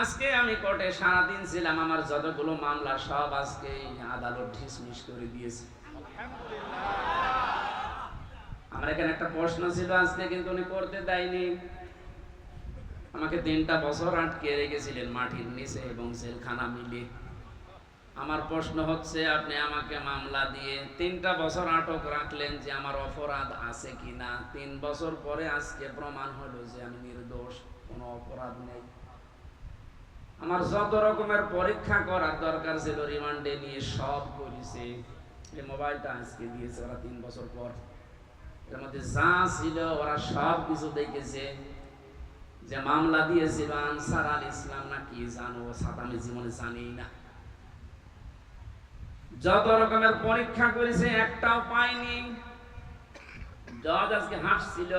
আজকে আমি কোর্টে সারাদিন ছিলাম আমার যতগুলো মামলা সব আজকে আদালত ডিসমিস করে দিয়েছে। আমার এখানে একটা প্রশ্ন ছিল আজকে কিন্তু উনি করতে দেয়নি। আমাকে তিনটা বছর আটকে রেখেছিলেন মাটির নিচে এবং জেলখানা মিলে। আমার প্রশ্ন হচ্ছে আপনি আমাকে মামলা দিয়ে তিনটা বছর আটক রাখলেন যে আমার অপরাধ আছে কিনা? তিন বছর পরে আজকে প্রমাণ হলো যে আমি নির্দোষ কোনো অপরাধ নেই। আমার যত রকমের পরীক্ষা করার দরকার ছিল, রিমান্ডে নিয়ে সব করেছে। এই মোবাইলটা আজকে দিয়েছে ওরা তিন বছর পর। এর মধ্যে যা ছিল, ওরা সব কিছু দেখেছে। যে মামলা দিয়েছিল আনসার আল ইসলাম না কি জানো সাথে আমি জীবনে জানি না। যত রকমের পরীক্ষা করেছে, একটাও পাইনি। জজ আজকে হাসছিল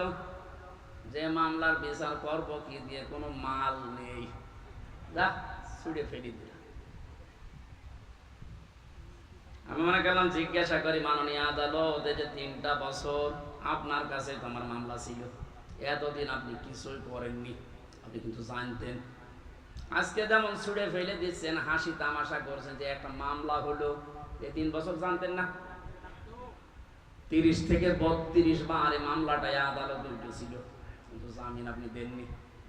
যে মামলার বিচার করব কি দিয়ে, কোনো মাল নেই। যা ছুড়ে ফেলি আমি মনে করলাম, জিজ্ঞাসা করি, মাননীয় আদালত ওদের যে তিনটা বছর আপনার কাছে তোমার মামলা ছিল, এতদিন আপনি কিছুই করেননি। আপনি কিন্তু জানতেন। আজকে যেমন ছুড়ে ফেলে দিচ্ছেন, হাসি তামাশা করছেন যে একটা মামলা হলো এই তিন বছর জানতেন না? তিরিশ থেকে বত্রিশ বার এই মামলাটাই আদালত উঠেছিল কিন্তু জামিন আপনি দেননি।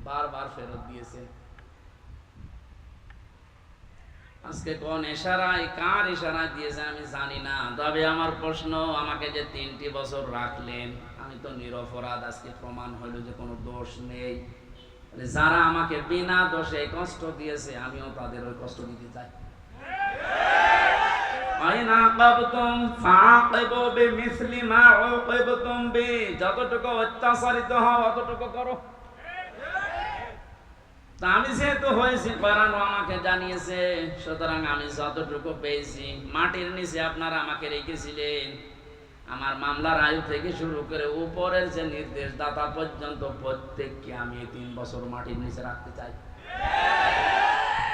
বারবার ফেরত দিয়েছেন। আজকে কোন ইশারায়, কার ইশারায় দিয়েছে আমি জানি না। তবে আমার প্রশ্ন, আমাকে যে তিনটি বছর রাখলেন, আমি তো নিরপরাধ। আজকে প্রমাণ হলো যে কোনো দোষ নেই। যারা আমাকে বিনা দোষে কষ্ট দিয়েছে, আমিও তাদের ওই কষ্ট দিতে চাই। যতটুকু অত্যাচারিত হও, অতটুকু করো। তা আমি যেহেতু হয়েছি করানো আমাকে জানিয়েছে, সুতরাং আমি যতটুকু পেয়েছি, মাটির নিচে আপনারা আমাকে রেখেছিলেন। আমার মামলার আয়ু থেকে শুরু করে উপরের যে নির্দেশ দাতা পর্যন্ত প্রত্যেককে আমি তিন বছর মাটির নিচে রাখতে চাই।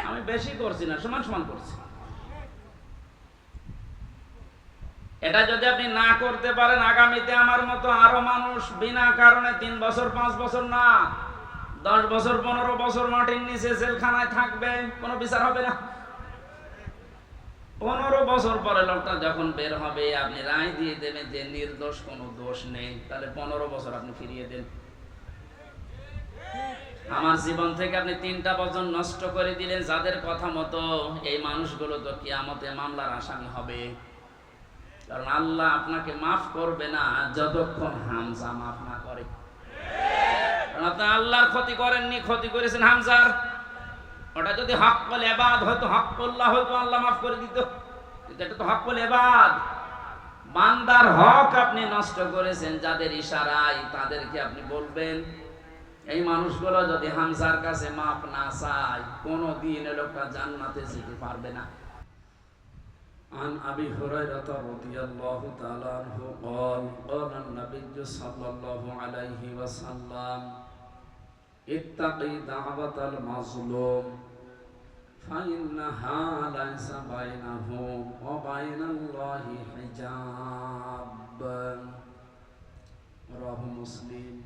আমি বেশি করছি না, সমান সমান করছি। এটা যদি আপনি না করতে পারেন, আগামীতে আমার মতো আরও মানুষ বিনা কারণে তিন বছর, পাঁচ বছর না দশ বছর, পনেরো বছর মাটির নিচে জেলখানায় থাকবে, কোনো বিচার হবে না। পনেরো বছর পরে লোকটা যখন বের হবে, আপনি রায় দিয়ে দেবেন যে নির্দোষ, কোনো দোষ নেই। তাহলে পনেরো বছর আপনি ফিরিয়ে দেন। আমার জীবন থেকে আপনি তিনটা বছর নষ্ট করে দিলেন যাদের কথা মতো। এই মানুষগুলো তো কিয়ামতে মামলার আসামি হবে। কারণ আল্লাহ আপনাকে মাফ করবে না, যতক্ষণ হামজা মাফ না করে। আপনি আল্লাহর ক্ষতি করেননি ক্ষতি করেছেন হামজার ওটা যদি হক বলে এবাদ হয়তো হক করল্লা হয়তো আল্লাহ মাফ করে দিত কিন্তু এটা তো হক বলে এবাদ বান্দার হক আপনি নষ্ট করেছেন যাদের ইশারায় তাদেরকে আপনি বলবেন এই মানুষগুলো যদি হামজার কাছে মাপ না চায় কোনো দিন লোকটা জান্নাতে যেতে পারবে না عن أبي هريرة رضي الله تعالى عنه قال قال النبي صلى الله عليه وسلم اتقي دعوة المظلوم فإنها ليس بينه وبين الله حجاب رواه مسلم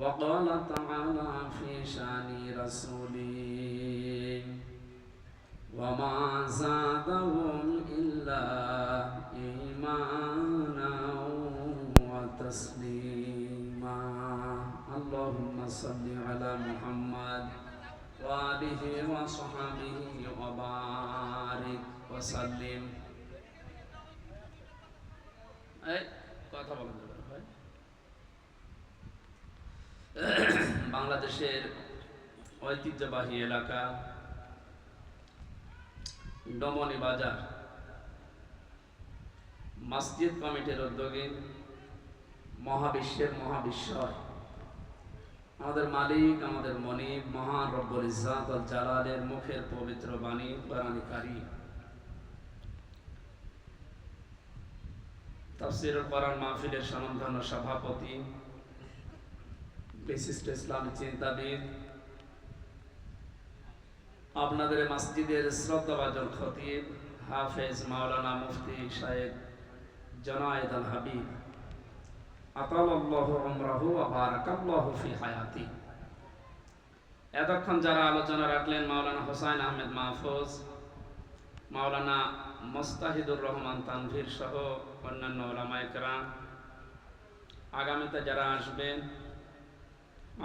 وقال تعالى في شان رسوله وما زادهم إلا إيمانا وتسليما اللهم صل على محمد وآله وصحبه وبارك وسلم এই কথা বলা যাবে না, ভাই। বাংলাদেশের ঐতিহ্যবাহী এলাকা ডমনি বাজার মসজিদ কমিটির উদ্যোগে মহাবিশ্বের মহাবিশ্বয় আমাদের মালিক, আমাদের মনিব, মহান রব্বুল ইজ্জাত আল জালালের মুখের পবিত্র বাণী কোরআন কারীম তাফসীরুল কোরআন মাহফিলের স্বনামধন্য সভাপতি, বিশিষ্ট ইসলামী চিন্তাবিদ। আপনাদের মসজিদের শ্রদ্ধাভাজন খতিব, হাফেজ মাওলানা মুফতি শাহেদ জনায়েদ আল হাবিব। এতক্ষণ যারা আলোচনা রাখলেন মাওলানা হোসাইন আহমেদ মাহফুজ, মাওলানা মোস্তাহিদুর রহমান তানভীর সহ অন্যান্য ওলামায়করা আগামীতে যারা আসবেন,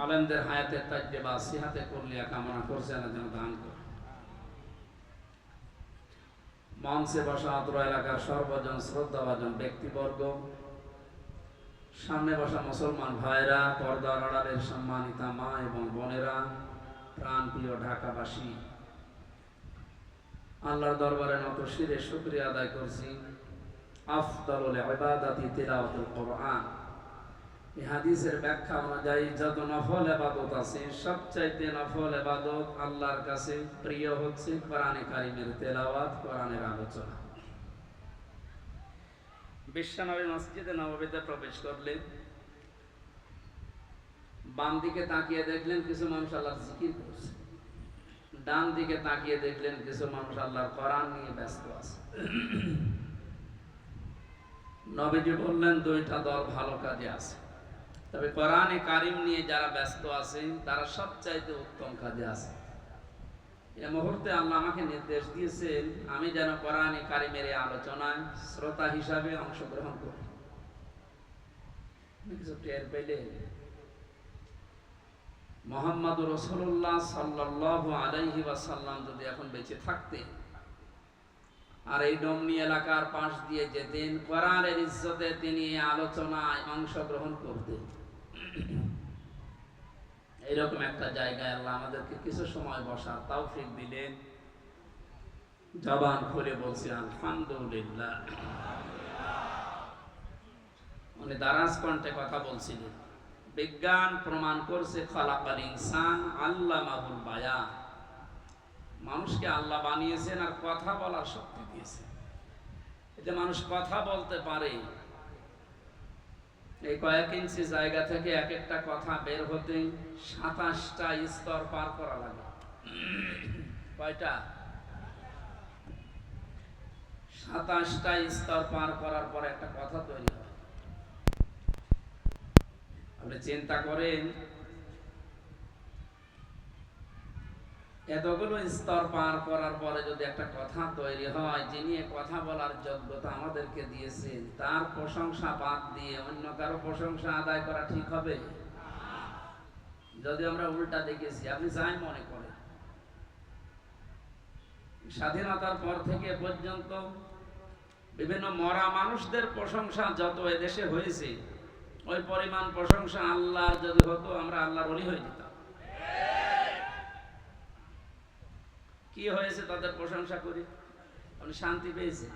আলেমদের হায়াতের তাজ্জে বা সিহাতে করলিয়া কামনা করছে, আল্লাহ যেন দান করে মঞ্চে বসা অত্র এলাকার সর্বজন শ্রদ্ধাভাজন ব্যক্তিবর্গ সামনে বসা মুসলমান ভাইরা, পর্দার আড়ালের সম্মানিতা মা এবং বোনেরা, প্রাণপ্রিয় ঢাকাবাসী। আল্লাহর দরবারে নত শিরে শুক্রিয়া আদায় করছি। ব্যাখ্যা অনুযায়ী, যত নফল নফল আল্লাহর কাছে প্রিয় হচ্ছে তেলাওয়াত আলোচনা। বিশ্বনবী মসজিদে নববীতে প্রবেশ করলেন। বাম দিকে তাকিয়ে দেখলেন কিছু মানুষ আল্লাহর জিকির করছে। ডান দিকে তাকিয়ে দেখলেন কিছু মানুষ আল্লাহর কোরআন নিয়ে ব্যস্ত আছে। নবীজি বললেন, দুইটা দল ভালো কাজে আছে। তবে কোরআনে কারিম নিয়ে যারা ব্যস্ত আছে তারা সবচাইতে উত্তম কাজে আছে। মুহূর্তে আল্লাহ আমাকে নির্দেশ দিয়েছেন, আমি যেন কোরআনে কারিমের আলোচনায় শ্রোতা হিসাবে অংশগ্রহণ করি। মোহাম্মদ রসুল্লাহ সাল্লাহ যদি এখন বেঁচে থাকতেন আর এই ডমনি এলাকার পাশ দিয়ে যেতেন, কোরআনের ইজ্জতে তিনি আলোচনায় অংশগ্রহণ করতেন। এইরকম একটা জায়গায় আল্লাহ আমাদেরকে কিছু সময় বসার তাও তৌফিক দিলেন। জবান খুলে বলছি আলহামদুলিল্লাহ। উনি দারাজ কণ্ঠে কথা বলছিলেন, বিজ্ঞান প্রমাণ করছে খলাকাল ইনসান আল্লাহ মাহুল বায়া মানুষকে আল্লাহ বানিয়েছেন আর কথা বলার শক্তি দিয়েছেন। এতে মানুষ কথা বলতে পারে এই কয়েক ইঞ্চি জায়গা থেকে এক একটা কথা বের হতে সাতাশটা স্তর পার করা লাগে। কয়টা? সাতাশটা স্তর পার করার পর একটা কথা তৈরি হয়। আপনি চিন্তা করেন এতগুলো স্তর পার করার পরে যদি একটা কথা তৈরি হয়, যিনি কথা বলার যোগ্যতা আমাদেরকে দিয়েছেন, তার প্রশংসা বাদ দিয়ে অন্য কারও প্রশংসা আদায় করা ঠিক হবে? যদি আমরা উল্টা দেখেছি, আপনি যাই মনে করেন। স্বাধীনতার পর থেকে পর্যন্ত বিভিন্ন মরা মানুষদের প্রশংসা যত এদেশে হয়েছে, ওই পরিমাণ প্রশংসা আল্লাহর যদি হতো, আমরা আল্লাহর অলি হয়ে যেতাম। কি হয়েছে তাদের প্রশংসা করি? আপনি শান্তি পেয়েছে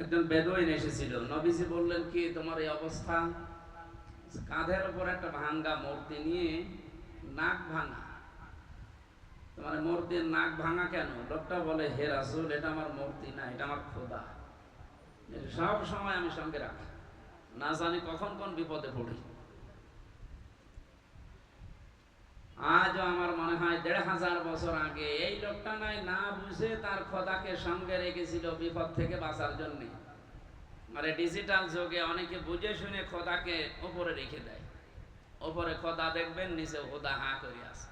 একজন বেদইন এসেছিল। নবীজি বললেন, কি তোমার এই অবস্থা? কাঁধের উপর একটা ভাঙ্গা মূর্তি নিয়ে নাক ভাঙা। তোমার মূর্তির নাক ভাঙা কেন? লোকটা বলে, হে রাসুল, এটা আমার মূর্তি না, এটা আমার খোদা। সব সময় আমি সঙ্গে রাখি। না জানি কখন কোন বিপদে পড়ি। আজও আমার মনে হয় দেড় হাজার বছর আগে এই লোকটা নাই না বুঝে তার খোদাকে সঙ্গে রেখেছিল বিপদ থেকে বাঁচার জন্য। মানে ডিজিটাল যুগে অনেকে বুঝে শুনে খোদাকে ওপরে রেখে দেয়। ওপরে খোদা দেখবেন নিচে খোদা হা করে আসে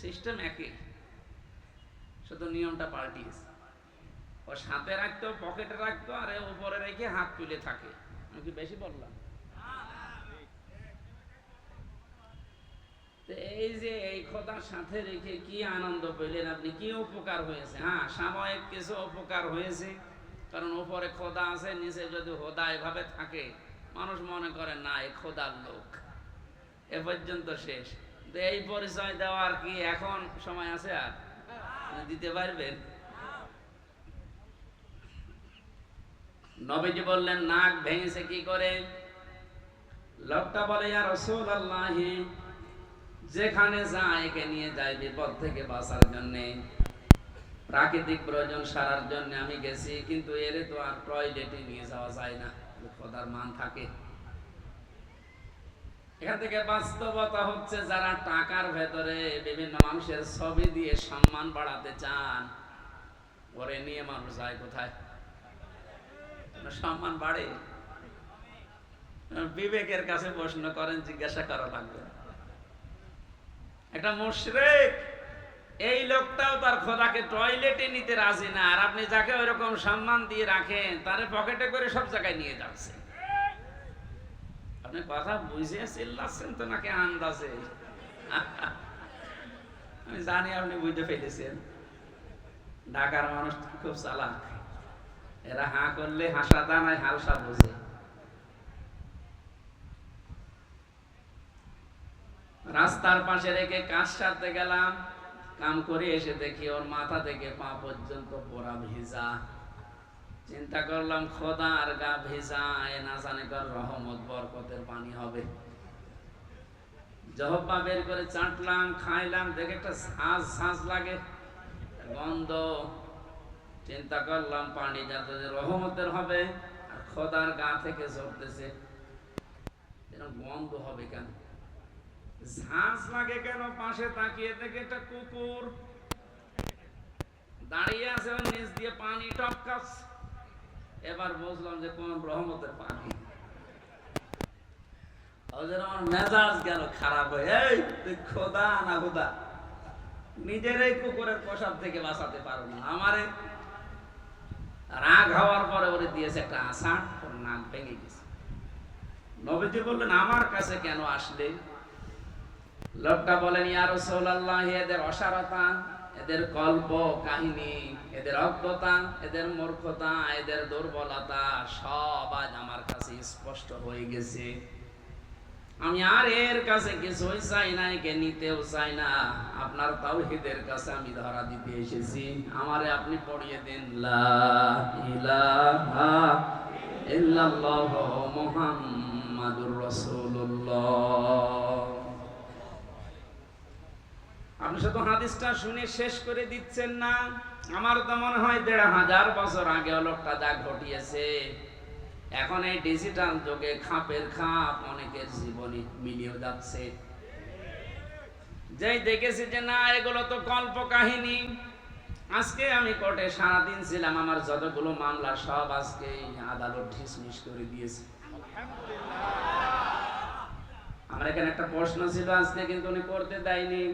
সিস্টেম একই। শুধু নিয়মটা পাল্টিয়েছে। ও সাথে রাখতো, পকেটে রাখতো, আর উপরে রেখে হাত তুলে থাকে। আমি কি বেশি বললাম তো এই যে এই খোদার সাথে রেখে কি আনন্দ পেলেন? আপনি কি উপকার হয়েছে? হ্যাঁ সাময়িক কিছু উপকার হয়েছে। কারণ উপরে খোদা আছে, নিচে যদি হোদা এভাবে থাকে, মানুষ মনে করে, না এই খোদার লোক। এ পর্যন্ত শেষ। এই পরিচয় দেওয়ার কি এখন সময় আছে আর? দিতে পারবেন? নবীজি বললেন, নাক ভেঙেছে কি করে? লোকটা বলে, ইয়া রসুল আল্লাহি যেখানে যায় একে নিয়ে যায় বিপদ থেকে বাঁচার জন্য, প্রাকৃতিক প্রয়োজন সারার জন্য আমি গেছি, কিন্তু এরে তো আর টয়লেটে নিয়ে যাওয়া যায় না খোদার মান থাকে। এখান থেকে বাস্তবতা হচ্ছে যারা টাকার ভেতরে বিভিন্ন মানুষের ছবি দিয়ে সম্মান বাড়াতে চান, ওরে নিয়ে মানুষ যায় কোথায়? সম্মান বাড়ে? বিবেকের কাছে প্রশ্ন করেন, জিজ্ঞাসা করা লাগবে। একটা মুশরিক, এই লোকটাও তার খোদাকে টয়লেটে নিতে রাজি না, আর আপনি যাকে ওইরকম সম্মান দিয়ে রাখেন, তারে পকেটে করে সব জায়গায় নিয়ে যাচ্ছে। আপনি কথা বুঝে চিল্লাচ্ছেন তো নাকি আন্দাজে? আমি জানি আপনি বুঝতে ফেলেছেন ঢাকার মানুষ খুব চালাক। এরা হাঁ করলে হাসা দানায় হালসা বোঝে। রাস্তার পাশে রেখে কাজ সারতে গেলাম। কাম করে এসে দেখি ওর মাথা থেকে পা পর্যন্ত পোড়া ভিজা। চিন্তা করলাম, খোদা আর গা ভেজা এ না জানে কর রহমত, বরকতের পানি হবে। জহব্বা বের করে চাটলাম, খাইলাম, দেখে একটা শ্বাস শ্বাস লাগে। গন্ধ। চিন্তা করলাম, পানি যাতে রহমতের হবে, আর খোদার গা থেকে ঝরতেছে। গন্ধ হবে কেন? ঝাঁস লাগে কেন? পাশে তাকিয়ে দেখে একটা কুকুর। দাঁড়িয়ে আছে ওর নিচ দিয়ে পানি টপকাচ্ছে এবার বুঝলাম যে কোন রহমতের পানি। ওদের আমার মেজাজ গেল খারাপ হয়ে। এই, তুই খোদা না খোদা নিজেরাই কুকুরের পোশাক থেকে বাঁচাতে পারো না। আমারে রাগ হওয়ার পরে ওরে দিয়েছে একটা আশা ওর নাক ভেঙে গেছে। নবীজি বললেন, আমার কাছে কেন আসলে? লোকটা বলেন ইয়ার রাসূলুল্লাহ, এদের অসারতা, এদের কল্প, কাহিনী, এদের অজ্ঞতা, এদের মূর্খতা, এদের দুর্বলতা সব আজ আমার কাছে স্পষ্ট হয়ে গেছে। আমি আর এর কাছে কিছুই চাই না, একে নিতেও চাই না। আপনার তাওহীদের কাছে আমি ধরা দিতে এসেছি। আমারে আপনি পড়িয়ে দিন, লা ইলাহা ইল্লাল্লাহ আপনি শুধু হাদিসটা শুনে শেষ করে দিচ্ছেন না, আমার তো মনে হয় দেড় হাজার বছর আগে লোকটা যা ঘটিয়েছে। এখন এই ডিজিটাল যুগে খাপের খাপ অনেকের জীবনে মিলিয়ে যাচ্ছে। যেই দেখেছি যে না, এগুলো তো কল্প কাহিনী। আজকে আমি কোর্টে সারাদিন ছিলাম, আমার যতগুলো মামলা সব আজকে আদালত ঢিসমিস করে দিয়েছে। আমার এখানে একটা প্রশ্ন ছিল, আজকে কিন্তু উনি করতে দেয়নি।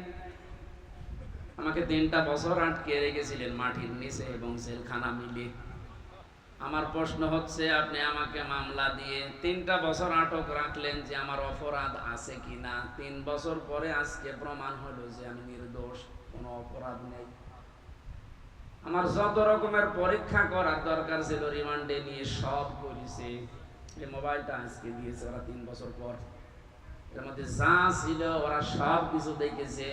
আমাকে তিনটা বছর আটকে রেখেছিলেন মাটির নিচে এবং জেলখানা মিলিয়ে আমার প্রশ্ন হচ্ছে, আপনি আমাকে মামলা দিয়ে তিনটা বছর আটক রাখলেন যে আমার অপরাধ আছে কিনা? তিন বছর পরে আজকে প্রমাণ হলো যে আমি নির্দোষ, কোনো অপরাধ নেই। আমার যত রকমের পরীক্ষা করার দরকার ছিল, রিমান্ডে নিয়ে সব করেছে। এই মোবাইলটা আজকে দিয়েছে ওরা তিন বছর পর। এর মধ্যে যা ছিল ওরা সব কিছু দেখেছে।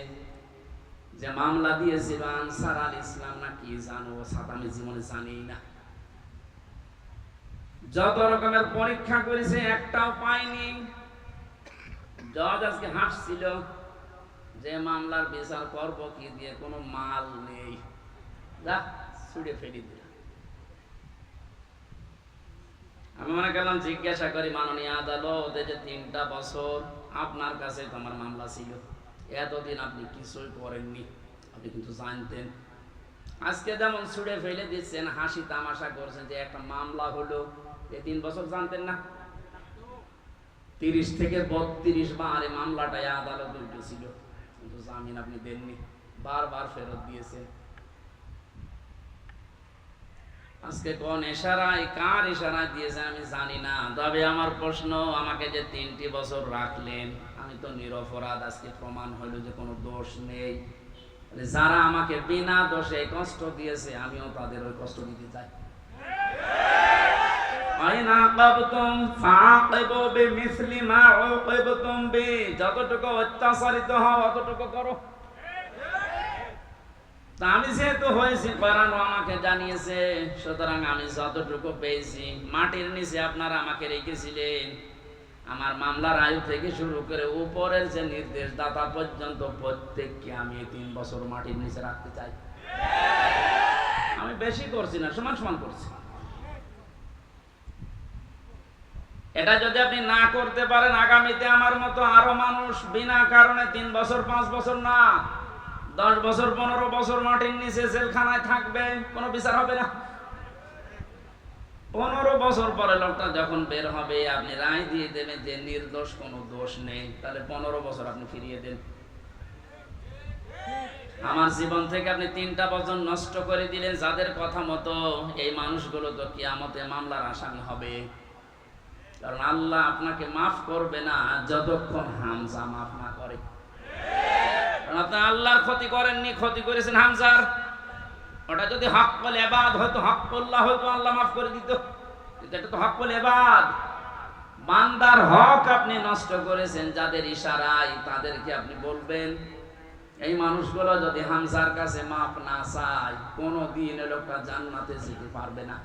যে মামলা দিয়েছিল আনসার আল ইসলাম না কি জানো, সাতামি জীবনে জানি না। যত রকমের পরীক্ষা করেছে, একটাও পাইনি জজ আজকে হাসছিল যে মামলার বিচার করব কি দিয়ে, কোনো মাল নেই। যা ফেলি দিল আমি মনে করলাম, জিজ্ঞাসা করি, মাননীয় আদালত যে তিনটা বছর আপনার কাছে তোমার মামলা ছিল? এতদিন আপনি কিছুই করেননি। আপনি কিন্তু জানতেন। আজকে যেমন ছুড়ে ফেলে দিচ্ছেন, হাসি তামাশা করছেন যে একটা মামলা হলো এই তিন বছর জানতেন না? তিরিশ থেকে বত্রিশ বার মামলাটাই আদালতে উঠেছিল কিন্তু জামিন আপনি দেননি, বারবার ফেরত দিয়েছেন। আজকে কোন এশারায় কার ইশারায় দিয়েছেন আমি জানি না, তবে আমার প্রশ্ন, আমাকে যে তিনটি বছর রাখলেন আমি তো নিরপরাধ, আজকে প্রমাণ হইল যে কোনো দোষ নেই। যারা আমাকে বিনা দোষে কষ্ট দিয়েছে, আমিও তাদের ওই কষ্ট দিতে চাই। আমি যতটুকু পেয়েছি, মাটির নিচে আপনারা আমাকে রেখেছিলেন। আমার মামলার আয়ু থেকে শুরু করে উপরের যে নির্দেশ দাতা পর্যন্ত প্রত্যেককে আমি তিন বছর মাটির নিচে রাখতে চাই। আমি বেশি করছি না, সমান সমান করছি। এটা যদি আপনি না করতে পারেন, আগামীতে আমার মতো আরও মানুষ বিনা কারণে তিন বছর, পাঁচ বছর না, দশ বছর, পনেরো বছর মাটির নিচে জেলখানায় থাকবে, কোনো বিচার হবে না। পনেরো বছর পরে লোকটা যখন বের হবে, আপনি রায় দিয়ে দেবেন যে নির্দোষ, কোনো দোষ নেই। তাহলে পনেরো বছর আপনি ফিরিয়ে দেন। আমার জীবন থেকে আপনি তিনটা বছর নষ্ট করে দিলেন যাদের কথা মতো। এই মানুষগুলো তো কিয়ামতে মামলার আসামি হবে। কারণ আল্লাহ আপনাকে মাফ করবে না, যতক্ষণ হামজা মাফ না করে। কারণ আপনি আল্লাহর ক্ষতি করেননি, ক্ষতি করেছেন হামজার। ওটা যদি হক বলে এবাদ হয়তো হক করল্লাহ হয়তো আল্লাহ মাফ করে দিত। এটা তো হক বলে এবাদ। বান্দার হক আপনি নষ্ট করেছেন, যাদের ইশারায় তাদেরকে আপনি বলবেন, এই মানুষগুলো যদি হামসার কাছে মাপ না চায়, কোনো দিন লোকটা জান্নাতে যেতে পারবে না।